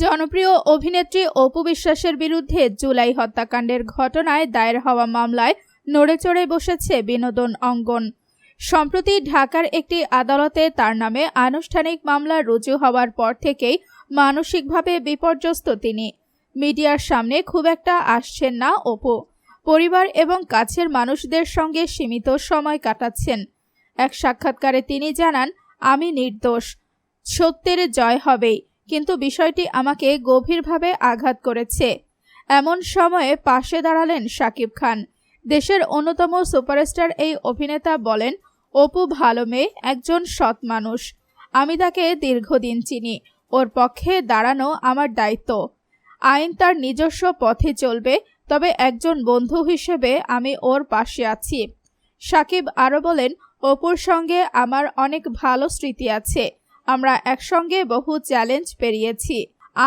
জনপ্রিয় অভিনেত্রী অপু বিশ্বাসের বিরুদ্ধে জুলাই হত্যাকাণ্ডের ঘটনায় দায়ের হওয়া মামলায় নড়েচড়ে বসেছে বিনোদন অঙ্গন। সম্প্রতি ঢাকার একটি আদালতে তার নামে আনুষ্ঠানিক মামলা রুজু হওয়ার পর থেকেই মানসিকভাবে বিপর্যস্ত তিনি। মিডিয়ার সামনে খুব একটা আসছেন না অপু। পরিবার এবং কাছের মানুষদের সঙ্গে সীমিত সময় কাটাচ্ছেন। এক সাক্ষাৎকারে তিনি জানান, আমি নির্দোষ। সত্যের জয় হবেই। কিন্তু বিষয়টি আমাকে গভীরভাবে আঘাত করেছে। এমন সময়ে পাশে দাঁড়ালেন শাকিব খান। দেশের অন্যতম সুপারস্টার এই অভিনেতা বলেন, অপু ভালো মেয়ে, একজন সৎ মানুষ। আমি তাকে দীর্ঘদিন চিনি। ওর পক্ষে দাঁড়ানো আমার দায়িত্ব। আইন তার নিজস্ব পথে চলবে, তবে একজন বন্ধু হিসেবে আমি ওর পাশে আছি। সাকিব আরও বলেন, অপুর সঙ্গে আমার অনেক ভালো স্মৃতি আছে। আমরা একসঙ্গে বহু চ্যালেঞ্জ পেরিয়েছি।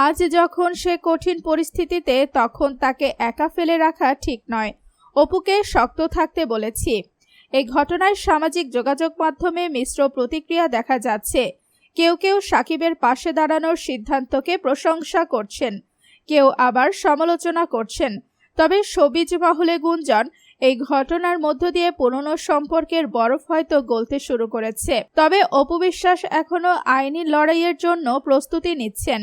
আজ যখন সে কঠিন পরিস্থিতিতে, তখন তাকে একা ফেলে রাখা ঠিক নয়। অপুকে শক্ত থাকতে বলেছি। এই ঘটনায় সামাজিক যোগাযোগ মাধ্যমে মিশ্র প্রতিক্রিয়া দেখা যাচ্ছে। কেউ কেউ সাকিবের পাশে দাঁড়ানোর সিদ্ধান্তকে প্রশংসা করছেন। কেউ আবার সমালোচনা করছেন। তবে সবিজ মহলে গুঞ্জন এই ঘটনার মধ্য দিয়ে পুরনো সম্পর্কের বরফ হয়তো গলতে শুরু করেছে। তবে অপবিশ্বাস এখনও আইনি লড়াইয়ের জন্য প্রস্তুতি নিচ্ছেন।